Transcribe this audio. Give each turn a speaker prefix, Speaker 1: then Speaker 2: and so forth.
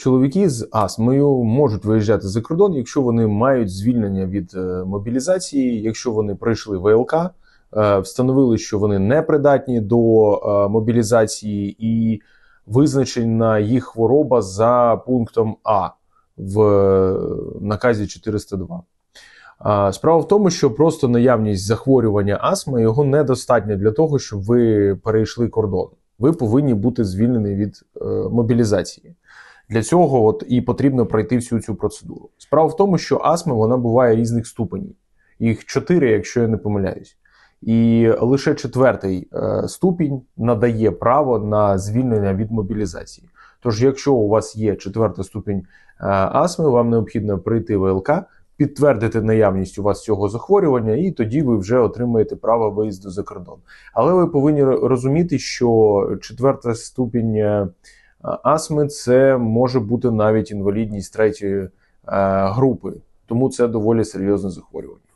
Speaker 1: чоловіки з астмою можуть виїжджати за кордон, якщо вони мають звільнення від е, мобілізації, якщо вони пройшли ВЛК, е, встановили, що вони не придатні до е, мобілізації, і визначена їх хвороба за пунктом А в наказі 402. Справа в тому, що просто наявність захворювання астми його недостатньо для того, щоб ви перейшли кордон. Ви повинні бути звільнені від е, мобілізації. Для цього от і потрібно пройти всю цю процедуру. Справа в тому, що астма вона буває різних ступенів. Їх чотири, якщо я не помиляюсь. І лише четвертий е, ступінь надає право на звільнення від мобілізації. Тож, якщо у вас є четвертий ступінь е, астми, вам необхідно прийти в ВЛК, підтвердити наявність у вас цього захворювання, і тоді ви вже отримаєте право виїзду за кордон. Але ви повинні розуміти, що четверта ступінь е, астми це може бути навіть інвалідність третьої е, групи, тому це доволі серйозне захворювання.